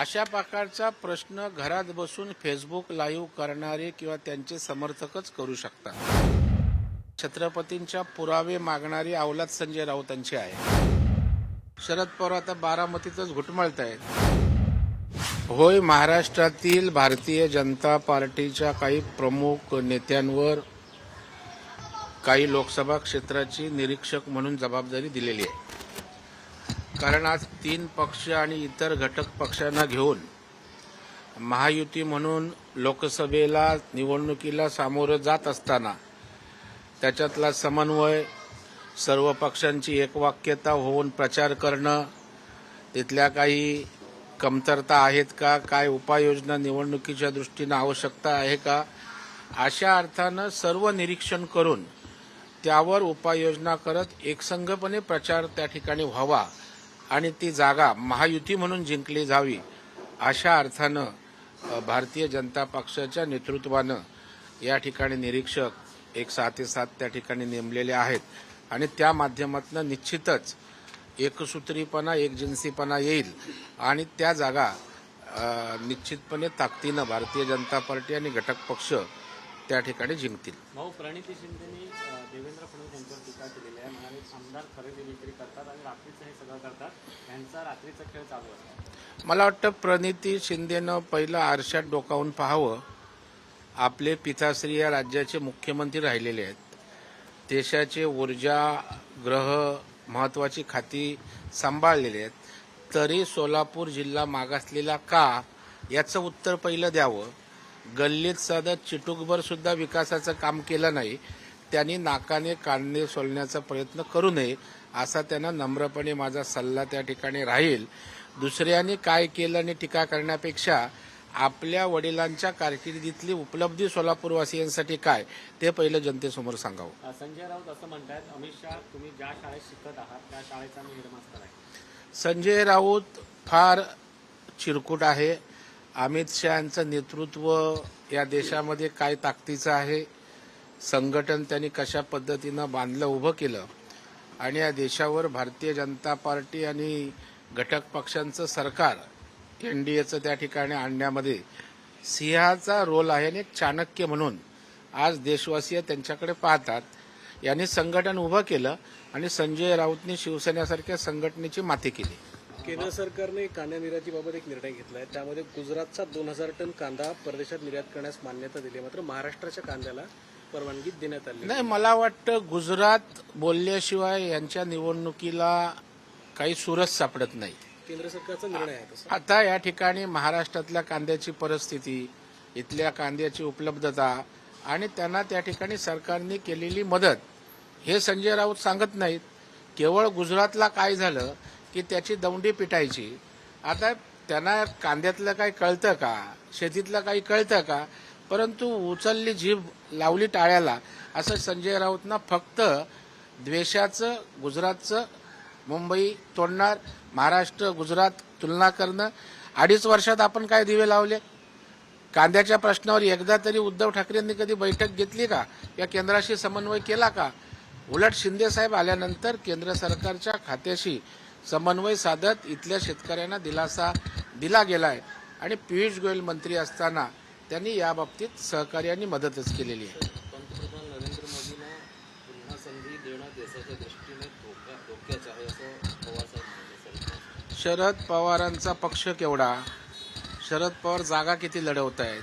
अशा प्रकारचा प्रश्न घरात बसून फेसबुक लाईव्ह करणारे किंवा त्यांचे समर्थकच करू शकतात. छत्रपतींच्या पुरावे मागणारी अवलाद संजय राऊतांची आहे. शरद पवार आता बारामतीतच घुटमळत आहेत होय महाराष्ट्रातील भारतीय जनता पार्टीच्या काही प्रमुख नेत्यांवर काही लोकसभा क्षेत्राची निरीक्षक म्हणून जबाबदारी दिलेली आहे. कारण आज तीन पक्ष आणि इतर घटक पक्षांना घेऊन महायुती म्हणून लोकसभेला निवडणुकीला सामोरं जात असताना त्याच्यातला समन्वय सर्व पक्षांची एकवाक्यता होऊन प्रचार करणं तिथल्या काही कमतरता आहेत का काय उपाययोजना निवडणुकीच्या दृष्टीनं आवश्यकता आहे का अशा अर्थानं सर्व निरीक्षण करून त्यावर उपाययोजना करत एकसंघपणे प्रचार त्या ठिकाणी व्हावा. आणि ती जागा महायुती म्हणून जिंकली जावी अशा अर्थानं भारतीय जनता पक्षाच्या नेतृत्वानं या ठिकाणी निरीक्षक एक सहा ते सात त्या ठिकाणी नेमलेले आहेत. आणि त्या माध्यमातून निश्चितच एकसूत्रीपणा एकजिन्सीपणा येईल आणि त्या जागा निश्चितपणे ताकदीनं भारतीय जनता पार्टी आणि घटक पक्ष त्या ठिकाणी जिंकतील. भाऊ प्रणिती शिंदेनी देवेंद्र फडणवीस यांच्यावर टीका केलेली आहे. म्हणाले आमदार खरेदी विक्री करतात आणि रात्रीचं हे सगळं करतात. यांचा रात्रीचा खेळ चालू असतो. मला वाटतं प्रणिती शिंदेनं पहिलं आरशात डोकावून पाहावं. आपले पिताश्री या राज्याचे मुख्यमंत्री राहिलेले आहेत. देशाचे ऊर्जा ग्रह महत्वाची खाती सांभाळलेली आहेत. तरी सोलापूर जिल्हा मागासलेला का याचं उत्तर पहिलं द्यावं. गल्लीत साधं चिटुकभर सुद्धा विकासाचं काम केलं नाही. त्यांनी नाकाने कांदे सोलण्याचा प्रयत्न करू नये असा त्यांना नम्रपणे माझा सल्ला त्या ठिकाणी राहील. दुसऱ्यांनी काय केलं आणि टीका करण्यापेक्षा आपल्या वडिलांच्या कारकिर्दीतली उपलब्धी सोलापूरवासियांसाठी काय ते पहिलं जनतेसमोर सांगावं. संजय राऊत असं म्हणतायत अमित शहा तुम्ही ज्या शाळेत शिकत आहात त्या शाळेचा मी हेडमास्टर आहे. संजय राऊत फार चिरकुट आहे. अमित शहाचं नेतृत्व या देशामध्ये काय ताकदीचं आहे संघटन त्यांनी कशा पद्धतीनं बांधलं उभं केलं आणि या देशावर भारतीय जनता पार्टी आणि घटक पक्षांचं सरकार एनडीएचं त्या ठिकाणी आणण्यामध्ये सिंहाचा रोल आहे आणि एक चाणक्य म्हणून आज देशवासीय त्यांच्याकडे पाहतात. यांनी संघटन उभं केलं आणि संजय राऊतने शिवसेनेसारख्या संघटनेची माती केली. केंद्र सरकारने कांदा निर्यातीबाबत एक निर्णय घेतला आहे त्यामध्ये गुजरातचा दोन हजार टन कांदा परदेशात निर्यात करण्यास मान्यता दिली मात्र महाराष्ट्राच्या कांद्याला परवानगी देण्यात आली. नाही मला वाटतं गुजरात बोलल्याशिवाय यांच्या निवडणुकीला काही सूरच सापडत नाही. केंद्र सरकारचा निर्णय आहे तसा. आता या ठिकाणी महाराष्ट्रातल्या कांद्याची परिस्थिती इथल्या कांद्याची उपलब्धता आणि त्यांना त्या ठिकाणी सरकारने केलेली मदत हे संजय राऊत सांगत नाहीत. केवळ गुजरातला काय झालं की त्याची दौंडी पिटायची. आता त्यांना कांद्यातलं काही कळतं का? शेतीतलं काही कळतं का? परंतु उचलली जीभ लावली टाळ्याला असं संजय राऊतना फक्त द्वेषाचं गुजरातचं मुंबई तोडणार महाराष्ट्र गुजरात तुलना करणं अडीच वर्षात आपण काय दिवे लावले? कांद्याच्या प्रश्नावर एकदा तरी उद्धव ठाकरेंनी कधी बैठक घेतली का? या केंद्राशी समन्वय केला का? उलट शिंदे साहेब आल्यानंतर केंद्र सरकारच्या खात्याशी समन्वय साधत इथल्या शेतकऱ्यांना दिलासा दिला गेलाय. आणि पियुष गोयल मंत्री असताना त्यांनी या बाबतीत सहकार्याने मदतच केलेली आहे. पंतप्रधान नरेंद्र मोदींना पुन्हा संधी देणं देशाच्या दृष्टीने धोक्याचं आहे असं शरद पवारांचा पक्ष केवढा? शरद पवार जागा किती लढवत आहेत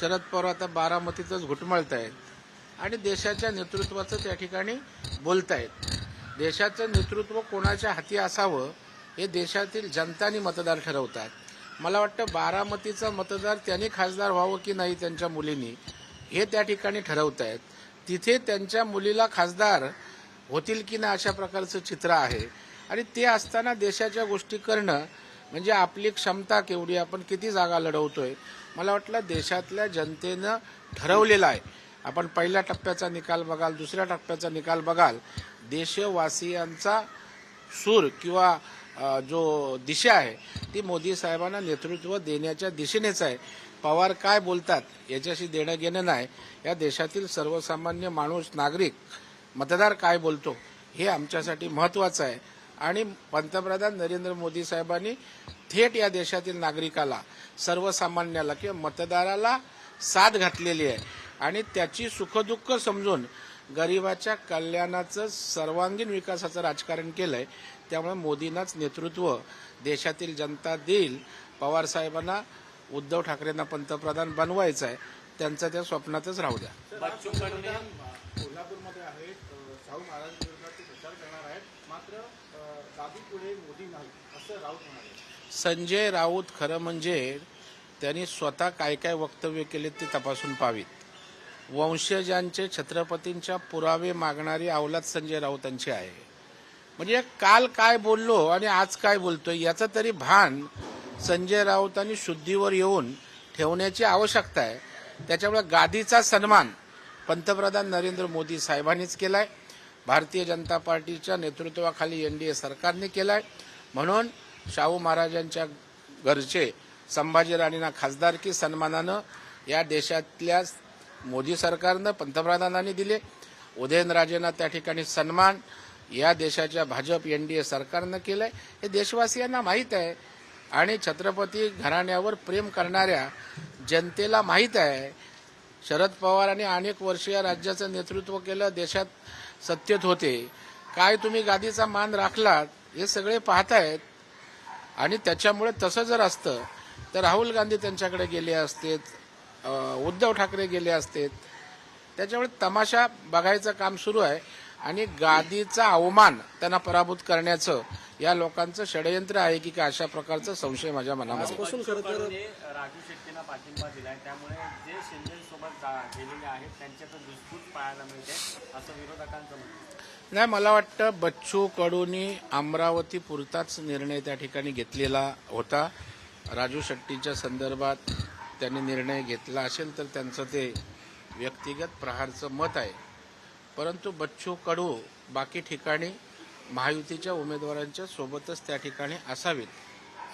शरद पवार आता बारामतीतच घुटमळत आहेत आणि देशाच्या नेतृत्वाचं त्या ठिकाणी बोलतायत. देशाचं नेतृत्व कोणाच्या हाती असावं हे देशातील जनतानी मतदार ठरवतात. मला वाटतं बारामतीचा मतदार त्यांनी खासदार व्हावं की नाही त्यांच्या मुलींनी हे त्या ठिकाणी ठरवत आहेत. तिथे त्यांच्या मुलीला खासदार होतील की नाही अशा प्रकारचं चित्र आहे. आणि ते असताना देशाच्या गोष्टी करणं म्हणजे आपली क्षमता केवढी आपण किती जागा लढवतोय मला वाटलं देशातल्या जनतेनं ठरवलेलं आहे. आपण पहिल्या टप्प्याचा निकाल बघाल दुसऱ्या टप्प्याचा निकाल बघाल देशवासियांचा सूर किंवा जो दिशा आहे ती मोदी साहेबांना नेतृत्व देण्याच्या दिशेनेच आहे. पवार काय बोलतात याच्याशी देणं घेणं नाही. या देशातील सर्वसामान्य माणूस नागरिक मतदार काय बोलतो हे आमच्यासाठी महत्वाचं आहे. आणि पंतप्रधान नरेंद्र मोदी साहेबांनी थेट या देशातील नागरिकाला सर्वसामान्याला किंवा मतदाराला साथ घातलेली आहे. आणि त्याची सुखदुःख समजून गरिबाच्या कल्याणाचं सर्वांगीण विकासाचं राजकारण केलंय. त्यामुळे मोदींनाच नेतृत्व देशातील जनता देईल. पवार साहेबांना उद्धव ठाकरेंना पंतप्रधान बनवायचं आहे त्यांचं त्या स्वप्नातच राहू द्या. कोल्हापूरमध्ये शाहू महाराज प्रचार करणार आहेत. मात्र पुढे मोदी नाही असं राऊत म्हणाले. संजय राऊत खरं म्हणजे त्यांनी स्वतः काय काय वक्तव्य केले ते तपासून पाहावीत. वंशजांचे छत्रपतींच्या पुरावे मागणारी अवलाद संजय राऊतांची आहे. म्हणजे काल काय बोललो आणि आज काय बोलतोय याचं तरी भान संजय राऊतांनी शुद्धीवर येऊन ठेवण्याची आवश्यकता आहे. त्याच्यामुळे गादीचा सन्मान पंतप्रधान नरेंद्र मोदी साहेबांनीच केलाय. भारतीय जनता पार्टीच्या नेतृत्वाखाली एनडीए सरकारने केलाय. म्हणून शाहू महाराजांच्या घरचे संभाजी राणींना खासदारकी सन्मानानं या देशातल्या मोदी सरकारनं पंतप्रधानांनी दिले. उदयनराजेंना त्या ठिकाणी सन्मान या देशाच्या भाजप एनडीए सरकारनं केलंय. हे देशवासियांना माहीत आहे. आणि छत्रपती घराण्यावर प्रेम करणाऱ्या जनतेला माहीत आहे. शरद पवारांनी अनेक वर्ष या राज्याचं नेतृत्व केलं. देशात सत्तेत होते. काय तुम्ही गादीचा मान राखलात हे सगळे पाहतायत. आणि त्याच्यामुळे तसं जर असतं तर राहुल गांधी त्यांच्याकडे गेले असतेत उद्धव ठाकरे गेले असतेत. त्याच्यामुळे तमाशा बघायचं काम सुरू आहे. आणि गादीचा अवमान त्यांना पराभूत करण्याचं या लोकांचं षडयंत्र आहे की काय अशा प्रकारचा संशय माझ्या मनामध्ये आजपासून खरं तर कडूने राजू शेट्टींना पाठिंबा दिलाय त्यामुळे जे शिंदे सोबत गेलेले आहेत त्यांच्याकडे दुसपूट पाहायला मिळते असं विरोधकांचं म्हणणं आहे. नाही मला वाटतं बच्चू कडूंनी अमरावती पुरताच निर्णय त्या ठिकाणी घेतलेला होता. राजू शेट्टीच्या संदर्भात त्यांनी निर्णय घेतला असेल तर त्यांचं ते व्यक्तिगत प्रहारचं मत आहे. परंतु बच्चू कडू बाकी ठिकाणी महायुतीच्या उमेदवारांच्या सोबतच त्या ठिकाणी असावेत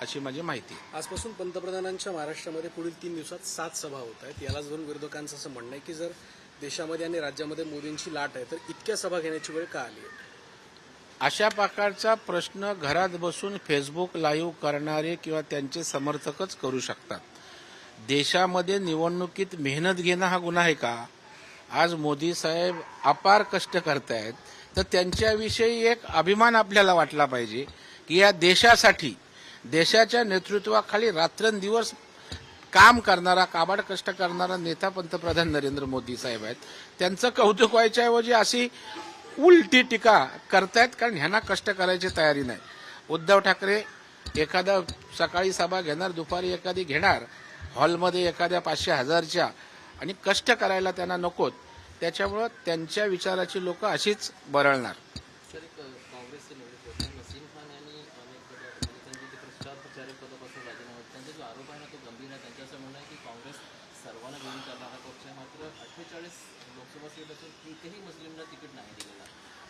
अशी माझी माहिती. आजपासून पंतप्रधानांच्या महाराष्ट्रामध्ये पुढील तीन दिवसात सात सभा होत आहेत. यालाच धरून विरोधकांचं असं म्हणणं आहे की जर देशामध्ये आणि राज्यामध्ये मोदींची लाट आहे तर इतक्या सभा घेण्याची वेळ का आली आहे? अशा प्रकारचा प्रश्न घरात बसून फेसबुक लाईव्ह करणारे किंवा त्यांचे समर्थकच करू शकतात. देशामध्ये निवडणुकीत मेहनत घेणं हा गुन्हा आहे का? आज मोदी साहेब अपार कष्ट करतायत तर त्यांच्याविषयी एक अभिमान आपल्याला वाटला पाहिजे की या देशासाठी देशाच्या नेतृत्वाखाली रात्रंदिवस काम करणारा काबाड कष्ट करणारा नेता पंतप्रधान नरेंद्र मोदी साहेब आहेत. त्यांचं कौतुक व्हायच्याऐवजी अशी उलटी टीका करतायत कारण ह्यांना कष्ट करायची तयारी नाही. उद्धव ठाकरे एखादा सकाळी सभा घेणार दुपारी एखादी घेणार हॉलमध्ये एखाद्या पाचशे हजारच्या आणि कष्ट करायला त्यांना नकोत. त्याच्यामुळं त्यांच्या विचाराची लोक अशीच बरळणार.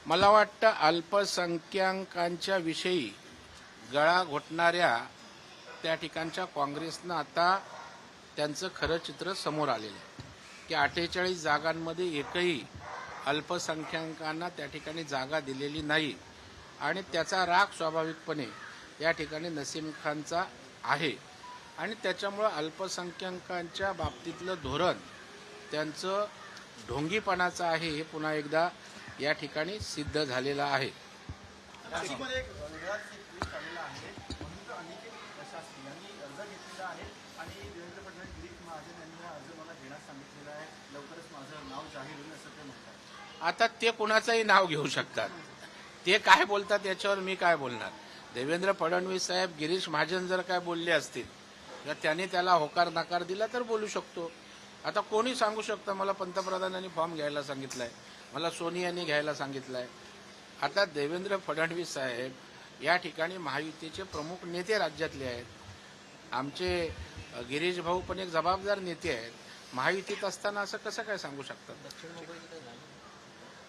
मला वाटतं अल्पसंख्याकांच्या विषयी गळा घोटणाऱ्या त्या ठिकाणच्या काँग्रेसनं आता त्यांचं खरं चित्र समोर आलेलं आहे. की अठ्ठेचाळीस जागांमध्ये एकही अल्पसंख्याकांना त्या ठिकाणी जागा दिलेली नाही. आणि त्याचा राग स्वाभाविकपणे या ठिकाणी नसीम खानचा आहे. आणि त्याच्यामुळं अल्पसंख्याकांच्या बाबतीतलं धोरण त्यांचं ढोंगीपणाचं आहे हे पुन्हा एकदा या ठिकाणी सिद्ध झालेलं आहे. आणि एक वेगळाच एक ट्विस्ट आलेला आहे म्हणून तर अनिकेत शास्त्री यांनी अर्ज घेतलेला आहे आणि देवेंद्र फडणवीस गिरीश महाजन यांनी हा अर्ज मला देण्यास सांगितलेला आहे लवकरच माझं नाव जाहीर होईल असं ते म्हणतात आता ते कुणाचंही नाव घेऊ शकतात. ते काय बोलतात याच्यावर मी काय बोलणार? देवेंद्र फडणवीस साहेब गिरीश महाजन जर काय बोलले असतील किंवा त्यांनी त्याला होकार नकार दिला तर बोलू शकतो. आता कोणी सांगू शकतं? मला पंतप्रधानांनी फॉर्म घ्यायला सांगितलाय. मला सोनियांनी घ्यायला सांगितलंय. आता देवेंद्र फडणवीस साहेब या ठिकाणी महायुतीचे प्रमुख नेते राज्यातले आहेत. आमचे गिरीश भाऊ पण एक जबाबदार नेते आहेत. महायुतीत असताना असं कसं काय सांगू शकतात दक्षिण मुंबईचं काही झालं